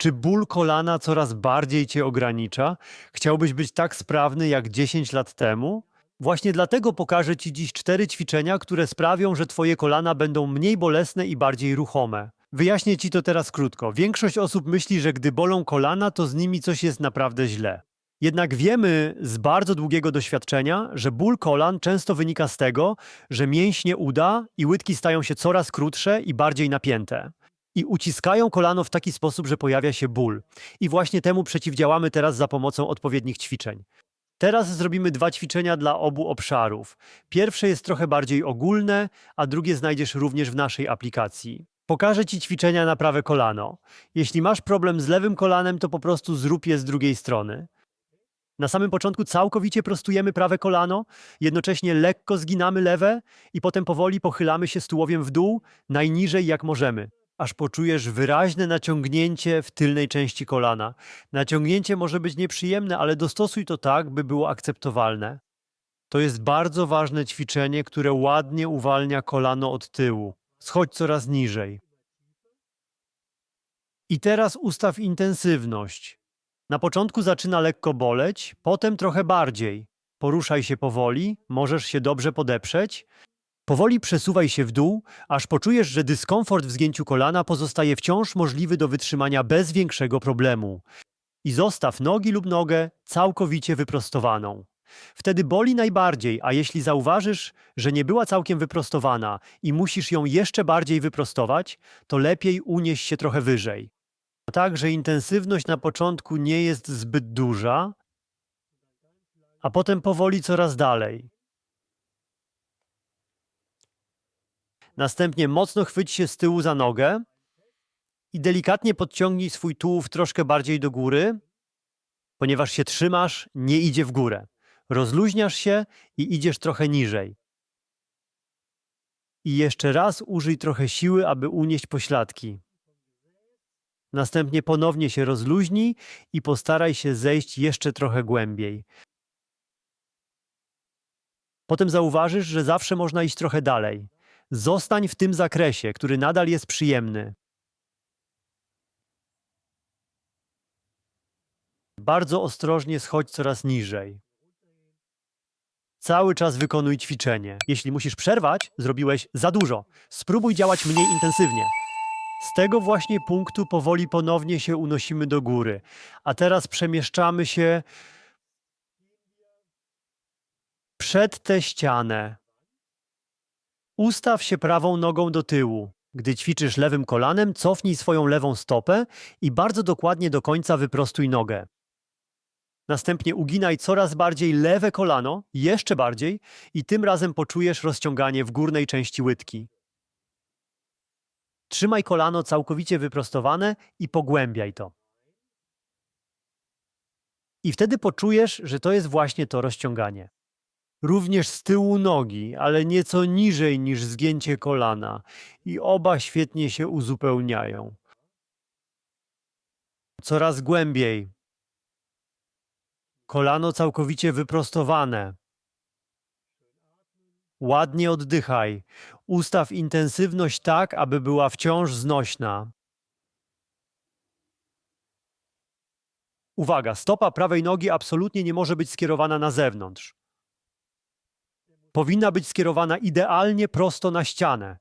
Czy ból kolana coraz bardziej cię ogranicza? Chciałbyś być tak sprawny jak 10 lat temu? Właśnie dlatego pokażę ci dziś cztery ćwiczenia, które sprawią, że twoje kolana będą mniej bolesne i bardziej ruchome. Wyjaśnię ci to teraz krótko. Większość osób myśli, że gdy bolą kolana, to z nimi coś jest naprawdę źle. Jednak wiemy z bardzo długiego doświadczenia, że ból kolan często wynika z tego, że mięśnie uda i łydki stają się coraz krótsze i bardziej napięte. I uciskają kolano w taki sposób, że pojawia się ból. I właśnie temu przeciwdziałamy teraz za pomocą odpowiednich ćwiczeń. Teraz zrobimy dwa ćwiczenia dla obu obszarów. Pierwsze jest trochę bardziej ogólne, a drugie znajdziesz również w naszej aplikacji. Pokażę Ci ćwiczenia na prawe kolano. Jeśli masz problem z lewym kolanem, to po prostu zrób je z drugiej strony. Na samym początku całkowicie prostujemy prawe kolano, jednocześnie lekko zginamy lewe i potem powoli pochylamy się z tułowiem w dół, najniżej jak możemy, aż poczujesz wyraźne naciągnięcie w tylnej części kolana. Naciągnięcie może być nieprzyjemne, ale dostosuj to tak, by było akceptowalne. To jest bardzo ważne ćwiczenie, które ładnie uwalnia kolano od tyłu. Schodź coraz niżej. I teraz ustaw intensywność. Na początku zaczyna lekko boleć, potem trochę bardziej. Poruszaj się powoli, możesz się dobrze podeprzeć. Powoli przesuwaj się w dół, aż poczujesz, że dyskomfort w zgięciu kolana pozostaje wciąż możliwy do wytrzymania bez większego problemu. I zostaw nogi lub nogę całkowicie wyprostowaną. Wtedy boli najbardziej, a jeśli zauważysz, że nie była całkiem wyprostowana i musisz ją jeszcze bardziej wyprostować, to lepiej unieś się trochę wyżej. Tak, że intensywność na początku nie jest zbyt duża, a potem powoli coraz dalej. Następnie mocno chwyć się z tyłu za nogę i delikatnie podciągnij swój tułów troszkę bardziej do góry, ponieważ się trzymasz, nie idzie w górę. Rozluźniasz się i idziesz trochę niżej. I jeszcze raz użyj trochę siły, aby unieść pośladki. Następnie ponownie się rozluźnij i postaraj się zejść jeszcze trochę głębiej. Potem zauważysz, że zawsze można iść trochę dalej. Zostań w tym zakresie, który nadal jest przyjemny. Bardzo ostrożnie schodź coraz niżej. Cały czas wykonuj ćwiczenie. Jeśli musisz przerwać, zrobiłeś za dużo. Spróbuj działać mniej intensywnie. Z tego właśnie punktu powoli ponownie się unosimy do góry. A teraz przemieszczamy się przed tę ścianę. Ustaw się prawą nogą do tyłu. Gdy ćwiczysz lewym kolanem, cofnij swoją lewą stopę i bardzo dokładnie do końca wyprostuj nogę. Następnie uginaj coraz bardziej lewe kolano, jeszcze bardziej, i tym razem poczujesz rozciąganie w górnej części łydki. Trzymaj kolano całkowicie wyprostowane i pogłębiaj to. I wtedy poczujesz, że to jest właśnie to rozciąganie. Również z tyłu nogi, ale nieco niżej niż zgięcie kolana, i oba świetnie się uzupełniają. Coraz głębiej. Kolano całkowicie wyprostowane. Ładnie oddychaj. Ustaw intensywność tak, aby była wciąż znośna. Uwaga, stopa prawej nogi absolutnie nie może być skierowana na zewnątrz. Powinna być skierowana idealnie prosto na ścianę.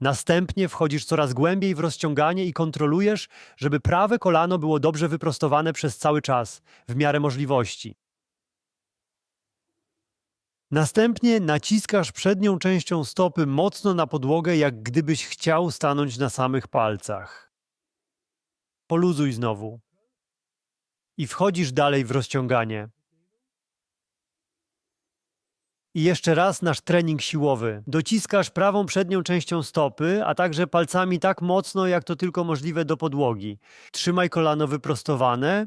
Następnie wchodzisz coraz głębiej w rozciąganie i kontrolujesz, żeby prawe kolano było dobrze wyprostowane przez cały czas, w miarę możliwości. Następnie naciskasz przednią częścią stopy mocno na podłogę, jak gdybyś chciał stanąć na samych palcach. Poluzuj znowu. I wchodzisz dalej w rozciąganie. I jeszcze raz nasz trening siłowy. Dociskasz prawą przednią częścią stopy, a także palcami tak mocno, jak to tylko możliwe do podłogi. Trzymaj kolano wyprostowane.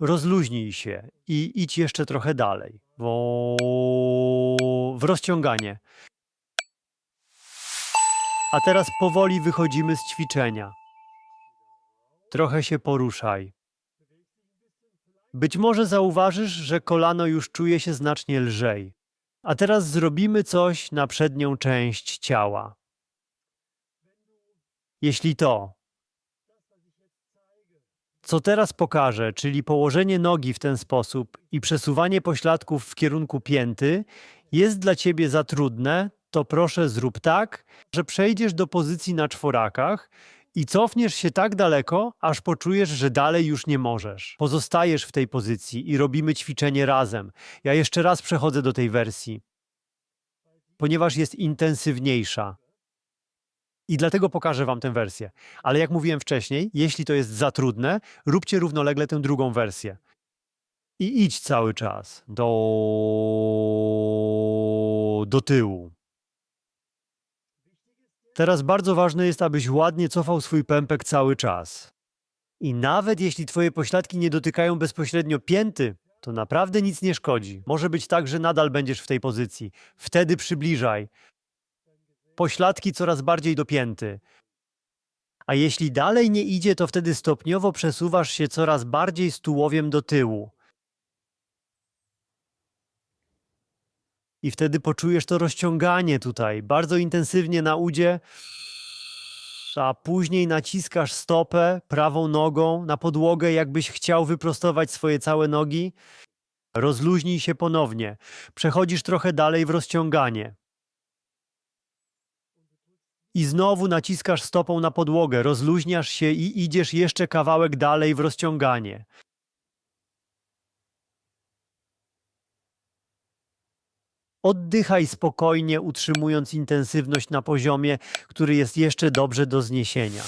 Rozluźnij się i idź jeszcze trochę dalej. W rozciąganie. A teraz powoli wychodzimy z ćwiczenia. Trochę się poruszaj. Być może zauważysz, że kolano już czuje się znacznie lżej. A teraz zrobimy coś na przednią część ciała. Jeśli to, co teraz pokażę, czyli położenie nogi w ten sposób i przesuwanie pośladków w kierunku pięty, jest dla ciebie za trudne, to proszę zrób tak, że przejdziesz do pozycji na czworakach i cofniesz się tak daleko, aż poczujesz, że dalej już nie możesz. Pozostajesz w tej pozycji i robimy ćwiczenie razem. Ja jeszcze raz przechodzę do tej wersji, ponieważ jest intensywniejsza. I dlatego pokażę Wam tę wersję. Ale jak mówiłem wcześniej, jeśli to jest za trudne, róbcie równolegle tę drugą wersję. I idź cały czas do, do tyłu. Teraz bardzo ważne jest, abyś ładnie cofał swój pępek cały czas. I nawet jeśli Twoje pośladki nie dotykają bezpośrednio pięty, to naprawdę nic nie szkodzi. Może być tak, że nadal będziesz w tej pozycji. Wtedy przybliżaj pośladki coraz bardziej do pięty. A jeśli dalej nie idzie, to wtedy stopniowo przesuwasz się coraz bardziej z tułowiem do tyłu. I wtedy poczujesz to rozciąganie tutaj, bardzo intensywnie na udzie, a później naciskasz stopę prawą nogą na podłogę, jakbyś chciał wyprostować swoje całe nogi. Rozluźnij się ponownie. Przechodzisz trochę dalej w rozciąganie. I znowu naciskasz stopą na podłogę, rozluźniasz się i idziesz jeszcze kawałek dalej w rozciąganie. Oddychaj spokojnie, utrzymując intensywność na poziomie, który jest jeszcze dobrze do zniesienia.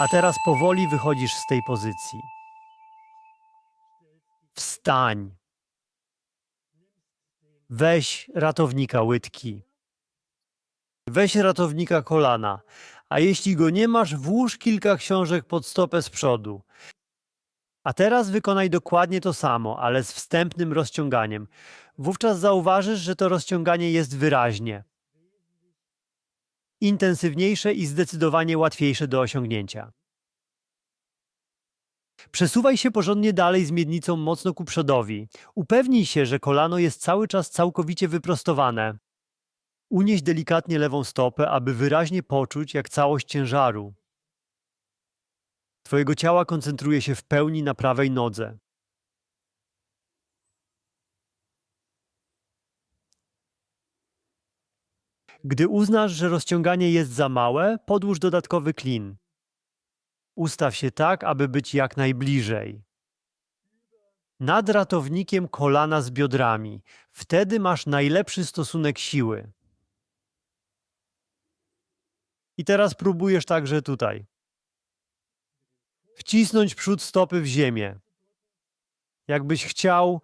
A teraz powoli wychodzisz z tej pozycji. Wstań. Weź ratownika łydki. Weź ratownika kolana, a jeśli go nie masz, włóż kilka książek pod stopę z przodu. A teraz wykonaj dokładnie to samo, ale z wstępnym rozciąganiem. Wówczas zauważysz, że to rozciąganie jest wyraźnie intensywniejsze i zdecydowanie łatwiejsze do osiągnięcia. Przesuwaj się porządnie dalej z miednicą mocno ku przodowi. Upewnij się, że kolano jest cały czas całkowicie wyprostowane. Unieś delikatnie lewą stopę, aby wyraźnie poczuć, jak całość ciężaru Twojego ciała koncentruje się w pełni na prawej nodze. Gdy uznasz, że rozciąganie jest za małe, podłóż dodatkowy klin. Ustaw się tak, aby być jak najbliżej. Nad ratownikiem kolana z biodrami. Wtedy masz najlepszy stosunek siły. I teraz próbujesz także tutaj. Wcisnąć przód stopy w ziemię. Jakbyś chciał,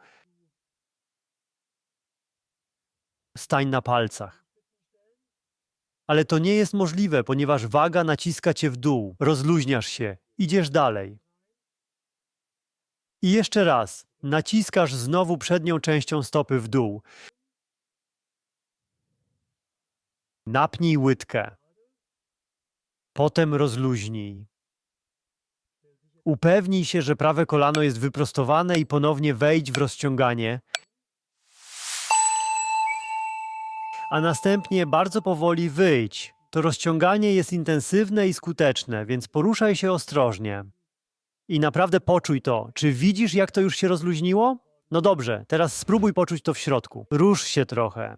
stań na palcach. Ale to nie jest możliwe, ponieważ waga naciska cię w dół. Rozluźniasz się, idziesz dalej. I jeszcze raz, naciskasz znowu przednią częścią stopy w dół. Napnij łydkę. Potem rozluźnij. Upewnij się, że prawe kolano jest wyprostowane i ponownie wejdź w rozciąganie. A następnie bardzo powoli wyjdź. To rozciąganie jest intensywne i skuteczne, więc poruszaj się ostrożnie. I naprawdę poczuj to. Czy widzisz, jak to już się rozluźniło? No dobrze, teraz spróbuj poczuć to w środku. Rusz się trochę.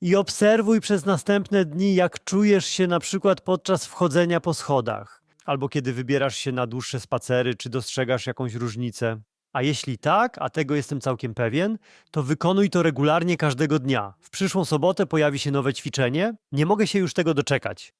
I obserwuj przez następne dni, jak czujesz się na przykład podczas wchodzenia po schodach, albo kiedy wybierasz się na dłuższe spacery, czy dostrzegasz jakąś różnicę. A jeśli tak, a tego jestem całkiem pewien, to wykonuj to regularnie każdego dnia. W przyszłą sobotę pojawi się nowe ćwiczenie. Nie mogę się już tego doczekać.